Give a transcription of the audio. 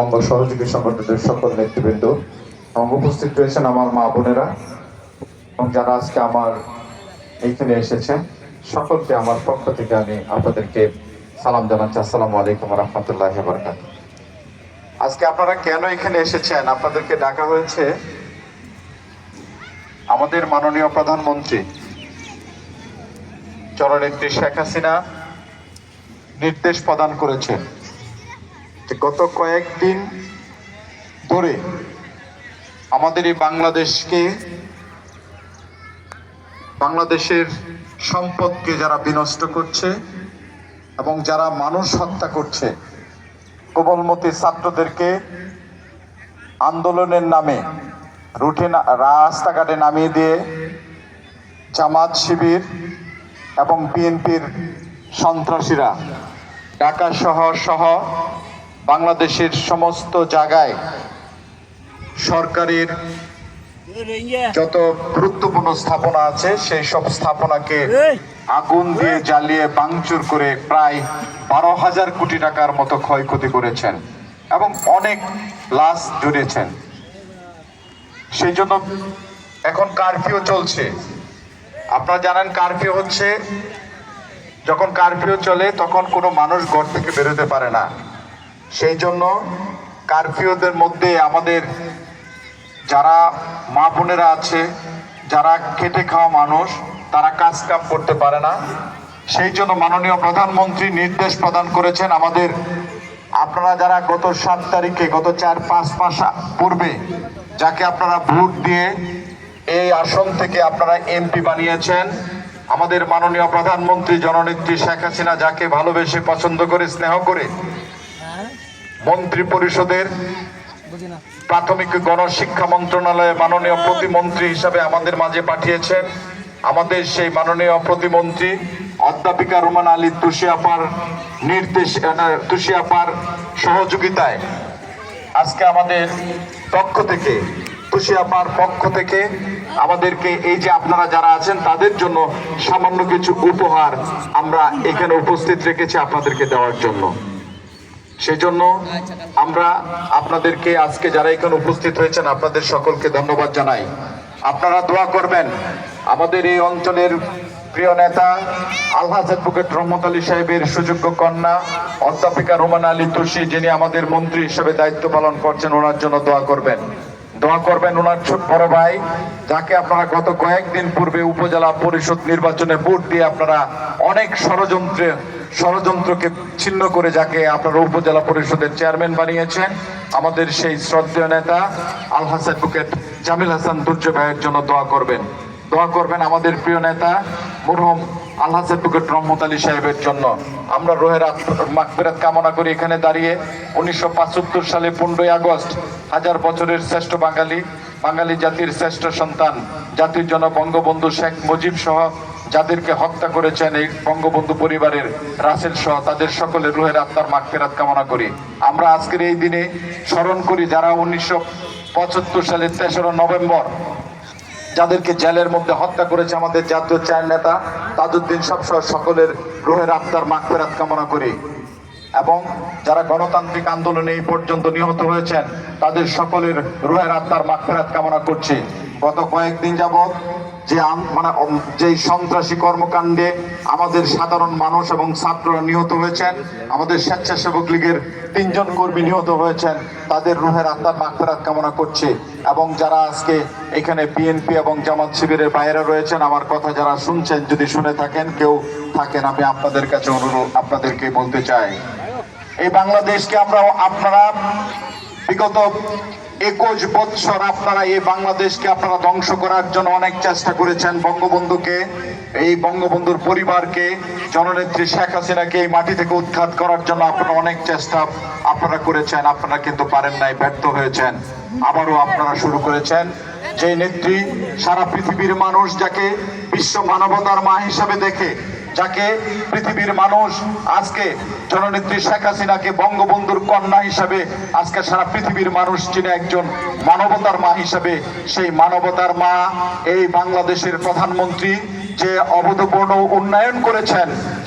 অঙ্গ সহযোগী সংগঠনের সকল নেতৃবৃন্দ, এবং উপস্থিত রয়েছেন আমার মা বোনেরা, এবং যারা আজকে আমার এইখানে এসেছেন, সকলকে আমার পক্ষ থেকে আমি আপনাদেরকে সালাম জানাচ্ছি। আসসালামু আলাইকুম রহমতুল্লাহ বরকাত আজকে আপনারা কেন এখানে এসেছেন? আপনাদেরকে ডাকা হয়েছে আমাদের মাননীয় প্রধানমন্ত্রী চরনেত্রী শেখ হাসিনা নির্দেশ প্রদান করেছেন। গত কয়েকদিন ধরে আমাদের এই বাংলাদেশকে, বাংলাদেশের সম্পদকে যারা বিনষ্ট করছে এবং যারা মানুষ হত্যা করছে, কোমলমতি ছাত্রদেরকে আন্দোলনের নামে, রুটে রাস্তাঘাটে নামিয়ে দিয়ে জামাত শিবির এবং বিএনপির সন্ত্রাসীরা ঢাকা শহর সহ বাংলাদেশের সমস্ত জায়গায় সরকারের যত গুরুত্বপূর্ণ স্থাপনা আছে সেই সব স্থাপনাকে আগুন দিয়ে জ্বালিয়ে ভাঙচুর করে প্রায় বারো হাজার কোটি টাকার মতো ক্ষয়ক্ষতি করেছেন এবং অনেক লাশ জুড়েছেন। সেই জন্য এখন কারফিউ চলছে। আপনারা জানেন কারফিউ হচ্ছে যখন কারফিউ চলে তখন কোনো মানুষ ঘর থেকে বেরোতে পারে না। সেই জন্য কারফিউদের মধ্যে আমাদের যারা মা বোনেরা আছে, যারা খেটে খাওয়া মানুষ, তারা কাজ কাম করতে পারে না। সেই জন্য মাননীয় প্রধানমন্ত্রী নির্দেশ প্রদান করেছেন আমাদের, আপনারা যারা গত সাত তারিখে, গত চার পাঁচ মাস পূর্বে যাকে আপনারা ভোট দিয়ে এই আসন থেকে আপনারা এমপি বানিয়েছেন, আমাদের মাননীয় প্রধানমন্ত্রী জননেত্রী শেখ হাসিনা যাকে ভালোবেসে, পছন্দ করে, স্নেহ করে মন্ত্রী পরিষদের প্রাথমিক গণশিক্ষা মন্ত্রণালয়ে মাননীয় প্রতিমন্ত্রী হিসাবে আমাদের মাঝে পাঠিয়েছেন। আমাদের সেই মাননীয় প্রতিমন্ত্রী অধ্যাপিকা রুমান আলী তুষিয়াপার নির্দেশ তুষিয়াপার সহযোগিতায় আজকে আমাদের পক্ষ থেকে, তুষিয়াপার পক্ষ থেকে আমাদেরকে এই যে আপনারা যারা আছেন তাদের জন্য সামান্য কিছু উপহার আমরা এখানে উপস্থিত রেখেছি আপনাদেরকে দেওয়ার জন্য। সেই জন্য আমরা আপনাদেরকে আজকে যারা এখানে উপস্থিত হয়েছেন, আপনাদের সকলকে ধন্যবাদ জানাই। আপনারা দোয়া করবেন। আমাদের এই অঞ্চলের প্রিয় নেতা আলহাজ অ্যাডভোকেট রহমত আলী সাহেবের সুযোগ্য কন্যা, অধ্যাপিকা রোমান আলী তুষি যিনি আমাদের মন্ত্রী হিসেবে দায়িত্ব পালন করছেন, ওনার জন্য দোয়া করবেন। দোয়া করবেন ওনার ছোট বড় ভাই, যাকে আপনারা গত কয়েকদিন পূর্বে উপজেলা পরিষদ নির্বাচনে ভোট দিয়ে আপনারা অনেক ষড়যন্ত্রে ষড়যন্ত্রকে ছিন্ন করে যাকে আপনারা উপজেলা পরিষদের চেয়ারম্যান বানিয়েছেন, আমাদের সেই শ্রদ্ধেয় নেতা আল হাসান বুকেট জামিল হাসান দুর্য ভাইয়ের জন্য দোয়া করবেন। দোয়া করবেন আমাদের প্রিয় নেতা মরহুম আল্লাহ বুকেট রহমত আলী সাহেবের জন্য। আমরা রোহের মাকফেরাত কামনা করি এখানে দাঁড়িয়ে। উনিশশো সালে পনেরোই আগস্ট হাজার বছরের শ্রেষ্ঠ বাঙালি বাঙালি জাতির শ্রেষ্ঠ সন্তান, জাতির জন্য বঙ্গবন্ধু শেখ মুজিব সহ যাদেরকে হত্যা করেছেন এই বঙ্গবন্ধু পরিবারের রাসেল সহ তাদের সকলের রুহের আত্মার মাগফিরাত কামনা করি। আমরা আজকের এই দিনে স্মরণ করি যারা উনিশশো পঁচাত্তর সালের তেসরা নভেম্বর যাদেরকে জেলের মধ্যে হত্যা করেছে আমাদের জাতীয় চার নেতা তাজউদ্দিন সবসহ সকলের রোহের আত্মার ফেরাত কামনা করি। এবং যারা গণতান্ত্রিক আন্দোলনে এই পর্যন্ত নিহত হয়েছেন, তাদের সকলের রোহের আত্মার মাগফিরাত কামনা করছি। গত কয়েকদিন যাবৎ যে মানে যেই সন্ত্রাসী কর্মকাণ্ডে আমাদের সাধারণ মানুষ এবং ছাত্ররা নিহত হয়েছেন, আমাদের স্বেচ্ছাসেবক লীগের তিনজন কর্মী নিহত হয়েছেন, তাদের রুহের আত্মার মাগফিরাত কামনা করছি। এবং যারা আজকে এখানে বিএনপি এবং জামাত শিবিরের বাইরে রয়েছেন, আমার কথা যারা শুনছেন, যদি শুনে থাকেন, কেউ থাকেন, আমি আপনাদের কাছে অনুরোধ, আপনাদেরকে বলতে চাই। এই বাংলাদেশকে আমরা আপনারা বিগত একুশ বৎসর আপনারা এই বাংলাদেশকে আপনারা ধ্বংস করার জন্য অনেক চেষ্টা করেছেন বঙ্গবন্ধুকে, এই বঙ্গবন্ধুর পরিবারকে, জননেত্রী শেখ হাসিনাকে এই মাটি থেকে উৎখাত করার জন্য আপনারা অনেক চেষ্টা আপনারা করেছেন, আপনারা কিন্তু পারেন নাই, ব্যর্থ হয়েছেন। আবারও আপনারা শুরু করেছেন। যে নেত্রী, সারা পৃথিবীর মানুষ যাকে বিশ্ব মানবতার মা হিসাবে দেখে যাকে পৃথিবীর মানুষ আজকে জননেত্রী শেখ হাসিনাকে বঙ্গবন্ধুর কন্যা হিসাবে আজকে সারা পৃথিবীর মানুষ চিনে একজন মানবতার মা হিসাবে, সেই মানবতার মা এই বাংলাদেশের প্রধানমন্ত্রী যে অবধপূর্ণ উন্নয়ন করেছেন